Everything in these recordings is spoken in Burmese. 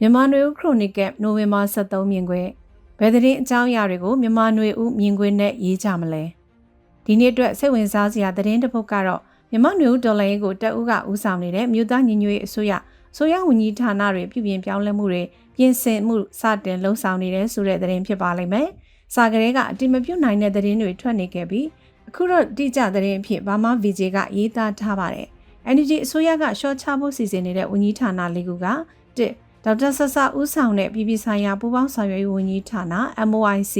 မြန်မာနွေဦးခရိုနီကယ်နိုဝင်ဘာ23မြင်ကွင်းဘယ်သတင်းအကြောင်းအရာတွေကိုမြန်မာနွေဦးမြင်ကွင်းနဲ့ရေးကြမလဲဒီနေ့အတွက်စိတ်ဝင်စားစရာသတင်းတစ်ပုဒ်ကတော့မြန်မာနွေဦးဒေါ်လာရေးကိုတက်ဦးကဦးဆောင်နေတဲ့မြို့သားညီညွတ်ရေးအစိုးရဆိုရဝန်ကြီးဌာနတွေပြုပြင်ပြောင်းလဲမှုတွေပြင်ဆင်မှုစတင်လှုံ့ဆော်နေတဲ့ဆိုတဲ့သတင်းဖြစ်ပါလိမ့်မယ်။စာကလေးကအတိမပြုတ်နိုင်တဲ့သတင်းတွေထွက်နေခဲ့ပြီးအခုတော့တိကျသတင်းအဖြစ်ဘာမှ VJ ကရေးသားထားပါတယ်။ NUG အစိုးရကရှော့ချဖို့စီစဉ်နေတဲ့ဝန်ကြီးဌာနလေးခုက1 ဒေါက်တာဆဆဦးဆောင်တဲ့ပြည်ပဆိုင်ရာပူးပေါင်းဆောင်ရွက်ရေးဝန်ကြီးဌာန MOIC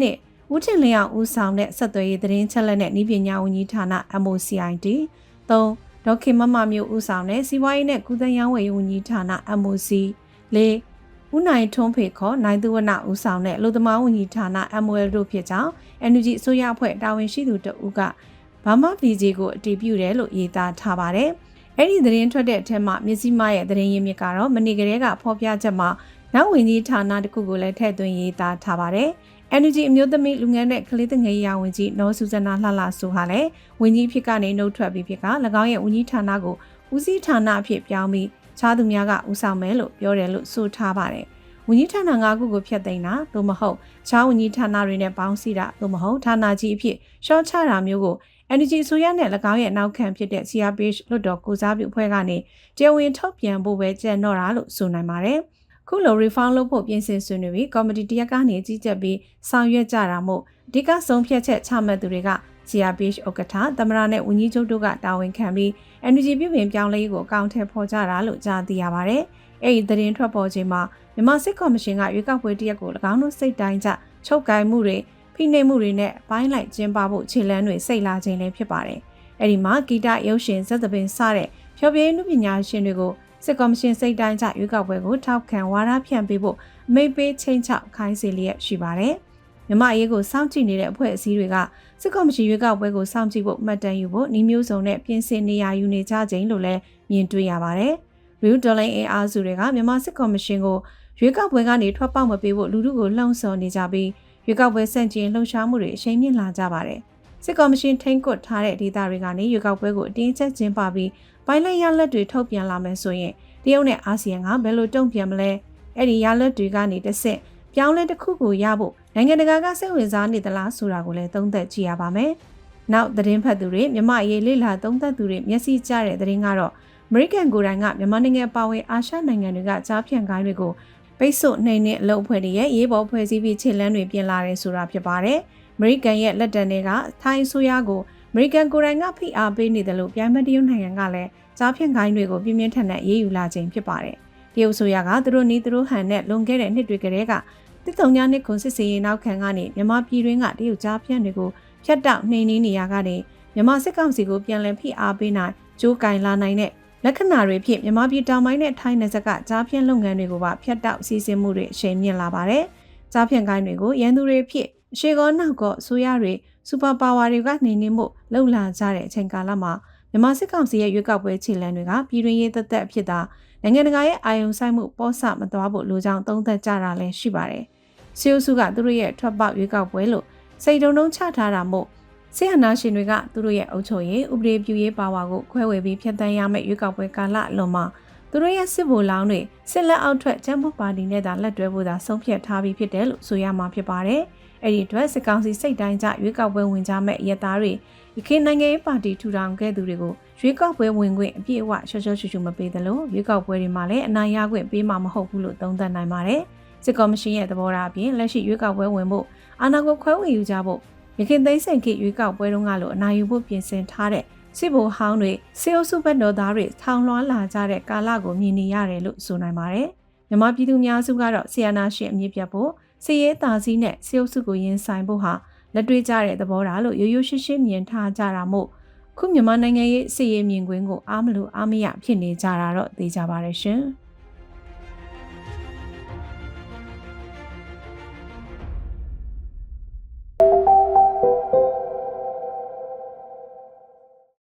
နှစ်ဦးထင်လျောက်ဦးဆောင်တဲ့ဆက်သွယ်ရေးသတင်းချက်လက်နဲ့ဤပညာဝန်ကြီးဌာန MOCID 3ဒေါက်ခင်မမမျိုးဦးဆောင်တဲ့စီးပွားရေးနဲ့ကုသရေးဝန်ကြီးဌာန MOC 4ဦးနိုင်ထွန်းဖေခေါ်နိုင်သူဝနဦးဆောင်တဲ့လူသမားဝန်ကြီးဌာန MOL တို့ဖြစ်ကြောင်း NUG အစိုးရအဖွဲ့တာဝန်ရှိသူတဦးကဘာမ VJ ကိုအတည်ပြုတယ်လို့ရေးသားထားပါတယ်။ အဲ့ဒီသတင်းထွက်တဲ့အထက်မှာမြစည်းမရဲ့သတင်းရင်းမြစ်ကတော့မနေ့ကလေးကဖော်ပြချက်မှာနောက်ဝင်ကြီးဌာနတစ်ခုကိုလည်းထည့်သွင်းရေးသားထားပါတယ်။ Energy အမျိုးသမီးလူငယ်နဲ့ကလေးသငယ်ရာဝန်ကြီးနော်စုဇနာလှလှဆိုဟာလည်းဝန်ကြီးဖြစ်ကနေနှုတ်ထွက်ပြီးဖြစ်က၎င်းရဲ့ဝန်ကြီးဌာနကိုဦးစီးဌာနအဖြစ်ပြောင်းပြီးခြားသူများကဦးဆောင်မယ်လို့ပြောတယ်လို့ဆိုထားပါတယ်။ ဝန်ကြီးဌာန၅ခုကိုဖျက်သိမ်းတာသို့မဟုတ်ခြားဝန်ကြီးဌာနတွေနဲ့ပေါင်းစည်းတာသို့မဟုတ်ဌာနကြီးအဖြစ်ရှော့ချတာမျိုးကို NGO ဆိုရနဲ့၎င်းရဲ့နောက်ခံဖြစ်တဲ့ CRPH လွတ်တော်ကိုစားပြုအဖွဲ့ကနေတရားဝင်ထုတ်ပြန်ဖို့ပဲကြံတော့တာလို့ဆိုနိုင်ပါတယ်။ခုလို reform လုပ်ဖို့ပြင်ဆင်ဆွေးနွေးပြီးကော်မတီတရက်ကနေကြီးကြပ်ပြီးဆောင်ရွက်ကြတာမို့အဓိကဆုံးဖြတ်ချက်ချမှတ်သူတွေက CRPH ဥက္ကဋ္ဌသမရနဲ့ဝန်ကြီးချုပ်တို့ကတာဝန်ခံပြီး NGO ပြည်ပင်ပြောင်းလဲရေးကိုအကောင့်ထဲပေါ်ကြတာလို့ကြားသိရပါတယ်။ အဲ့ဒီသတင်းထွက်ပေါ်ချိန်မှာမြန်မာစစ်ကော်မရှင်ကရွေးကောက်ပွဲတရက်ကို၎င်းတို့စိတ်တိုင်းကျချုပ်ကိုင်မှုတွေဖိနှိပ်မှုတွေနဲ့ပိုင်းလိုက်ကျင်းပဖို့ခြေလှမ်းတွေစိတ်လာခြင်းလည်းဖြစ်ပါတယ်။အဲဒီမှာဂီတရုပ်ရှင်ဇက်သပင်စတဲ့ဖျော်ဖြေနုပညာရှင်တွေကိုစစ်ကော်မရှင်စိတ်တိုင်းကျရွေးကောက်ပွဲကိုထောက်ခံဝါဒဖြန့်ပေးဖို့အမိတ်ပေးချင်းချောက်ခိုင်းစေလျက်ရှိပါတယ်။မြမအရေးကိုစောင့်ကြည့်နေတဲ့အဖွဲ့အစည်းတွေကစစ်ကော်မရှင်ရွေးကောက်ပွဲကိုစောင့်ကြည့်ဖို့မှတ်တမ်းယူဖို့နှီးမျိုးစုံနဲ့ပြင်ဆင်နေရယူနေကြခြင်းလို့လည်းမြင်တွေ့ရပါတယ်။ Real Dollar အင်အားစုတွေကမြန်မာစစ်ကော်မရှင်ကိုရွေးကောက်ပွဲကနေထွက်ပေါက်မပေးဖို့လူထုကိုလှုံ့ဆော်နေကြပြီးရွေးကောက်ပွဲဆန့်ကျင်လှုံ့ဆော်မှုတွေအရှိန်မြင့်လာကြပါတယ်။စစ်ကော်မရှင်ထိန်းကွပ်ထားတဲ့ဒေသတွေကနေရွေးကောက်ပွဲကိုအတင်းချက်ကျင်းပပြီးပိုင်းလိုက်ရလက်တွေထုတ်ပြန်လာမယ်ဆိုရင်တရုတ်နဲ့အာဆီယံကဘယ်လိုတုံ့ပြန်မလဲ။အဲ့ဒီရလက်တွေကနေတစ်ဆင့်ပြောင်းလဲတစ်ခုကိုရဖို့နိုင်ငံတကာကစိတ်ဝင်စားနေသလားဆိုတာကိုလည်းသုံးသပ်ကြည့်ရပါမယ်။နောက်သတင်းဖတ်သူတွေမြမအရေးလေ့လာသုံးသပ်သူတွေမျက်စိကျတဲ့သတင်းကတော့ အမေရိကန်ကိုယ်တိုင်ကမြန်မာနိုင်ငံပါဝင်အာရှနိုင်ငံတွေကကြားဖြန့်ခိုင်းတွေကိုပိတ်ဆို့နှိမ်နှင်းအလုပ်အဖွဲ့တွေရဲ့ရေးပေါ်ဖွဲ့စည်းပြီးခြေလှမ်းတွေပြင်လာတယ်ဆိုတာဖြစ်ပါတယ်။အမေရိကန်ရဲ့လက်တံတွေကထိုင်းဆိုရကိုအမေရိကန်ကိုယ်တိုင်ကဖိအားပေးနေတယ်လို့ပြိုင်မတရုတ်နိုင်ငံကလည်းကြားဖြန့်ခိုင်းတွေကိုပြင်းပြင်းထန်ထန်ရေးယူလာခြင်းဖြစ်ပါတယ်။တရုတ်ဆိုရကသူတို့နီးသူတို့ဟန်နဲ့လွန်ခဲ့တဲ့နှစ်တွေကတည်းကတစ်တုံညာနှစ်ခွန်စစ်စေးရေးနောက်ခံကနေမြန်မာပြည်တွင်းကတရုတ်ကြားဖြန့်တွေကိုဖျက်တောက်နှိမ်နင်းနေရကနေမြန်မာစစ်ကောင်စီကိုပြန်လည်ဖိအားပေးနိုင်ကြိုးကင်လာနိုင်တဲ့ လက္ခဏာတွေဖြင့်မြန်မာပြည်တောင်ပိုင်းနဲ့ထိုင်းနယ်စပ်ကကြားဖြန့်လုပ်ငန်းတွေကိုပါဖျက်တောက်စီစဉ်မှုတွေအရှိန်မြင့်လာပါတယ်။ကြားဖြန့်ကိုင်းတွေကိုရန်သူတွေဖြစ်အရှိကောနောက်ကောအစိုးရတွေစူပါပါဝါတွေကနှိမ်နင်းမှုလှုပ်လာကြတဲ့အချိန်ကာလမှာမြန်မာစစ်ကောင်စီရဲ့ရွေးကောက်ပွဲခြေလှမ်းတွေကပြည်တွင်းရေးသက်သက်ဖြစ်တာနိုင်ငံတကာရဲ့အာရုံစိုက်မှုပေါ့ဆမသွားဖို့လိုကြောင်းသုံးသပ်ကြတာလည်းရှိပါတယ်။စီအိုစုကသူတို့ရဲ့ထွက်ပေါက်ရွေးကောက်ပွဲလို့စိတ်တုံတုံချထားတာမို့ ဆီယနာရှင်တွေကသူတို့ရဲ့အုပ်ချုပ်ရေးဥပဒေပြုရေးပါဝါကိုခွဲဝေပြီးဖျက်ဆီးရမယ့်ရွေးကောက်ပွဲကာလအလွန်မှာသူတို့ရဲ့စစ်ဗိုလ်လောင်းတွေစစ်လက်အောက်ထွက်ကျန်းမာပါတီနဲ့သာလက်တွဲဖို့သာဆုံးဖြတ်ထားပြီးဖြစ်တယ်လို့ဆိုရမှာဖြစ်ပါတယ်။အဲ့ဒီအတွက်စစ်ကောင်စီစိတ်တိုင်းကျရွေးကောက်ပွဲဝင်ကြမဲ့ရသားတွေရခိုင်နိုင်ငံရေးပါတီထူထောင်ခဲ့သူတွေကိုရွေးကောက်ပွဲဝင်ခွင့်အပြည့်အဝရှော့ရှော့ရှူရှူမပေးသလိုရွေးကောက်ပွဲတွေမှာလည်းအနိုင်ရခွင့်ပေးမှာမဟုတ်ဘူးလို့သုံးသပ်နိုင်ပါတယ်။စစ်ကော်မရှင်ရဲ့သဘောထားအပြင်လက်ရှိရွေးကောက်ပွဲဝင်ဖို့အာဏာကိုခွဲဝေယူကြဖို့ ရခိုင်သိန်းစိန်ခေရွေးကောက်ပွဲတုန်းကလိုအနိုင်ယူဖို့ပြင်ဆင်ထားတဲ့စစ်ဗိုလ်ဟောင်းတွေစေအုပ်စုဘက်တော်သားတွေထောင်လွှားလာကြတဲ့ကာလကိုမြင်နေရတယ်လို့ဆိုနိုင်ပါတယ်။မြန်မာပြည်သူများစုကတော့ဆီယနာရှင်အမြင့်ပြတ်ဖို့စီရဲတာစည်းနဲ့စေအုပ်စုကိုရင်ဆိုင်ဖို့ဟာလက်တွေ့ကြတဲ့သဘောထားလို့ရိုးရိုးရှင်းရှင်းမြင်ထားကြတာမို့ခုမြန်မာနိုင်ငံရဲ့စီရဲမြင်ကွင်းကိုအားမလို့အားမရဖြစ်နေကြတာတော့သိကြပါရဲ့ရှင်။